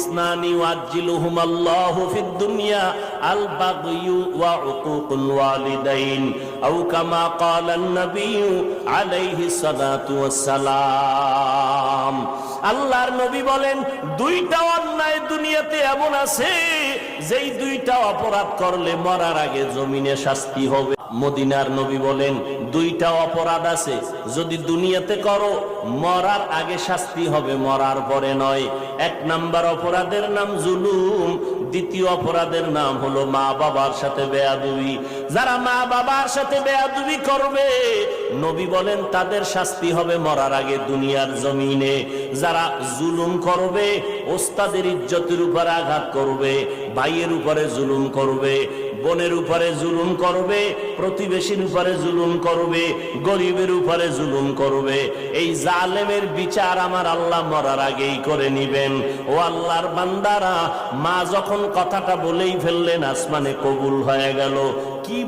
اثنان يعجلهما الله في الدنيا البغي وعقوق الوالدين أو كما قال النبي عليه الصلاة والسلام আল্লাহর নবী বলেন দুইটা অন্যায় দুনিয়াতে এমন আছে যেই দুইটা অপরাধ করলে মরার আগে জমিনে শাস্তি হবে মদিনার নবী বলেন, দুইটা অপরাধ আছে, যদি দুনিয়াতে করো, মরার আগে শাস্তি হবে, মরার পরে নয়। এক নাম্বার অপরাধের নাম জুলুম, দ্বিতীয় অপরাধের নাম হলো মা বাবার সাথে বেয়াদুবি। যারা মা বাবার সাথে বেয়াদুবি করবে, নবী বলেন, তাদের শাস্তি হবে মরার আগে দুনিয়ার জমিনে। যারা জুলুম করবে, ওস্তাদের ইজ্জতের উপরে আঘাত করবে, ভাইয়ের উপরে জুলুম করবে। বোনের উপরে জুলুম করবে, প্রতিবেশীর উপরে জুলুম করবে, গরিবের উপরে জুলুম করবে। এই জালেমের বিচার আমার আল্লাহ মরার আগেই করে নিবেন। ও আল্লাহর বান্দারা, মা যখন কথাটা বলেই ফেললেন, আসমানে কবুল হয়ে গেল। কি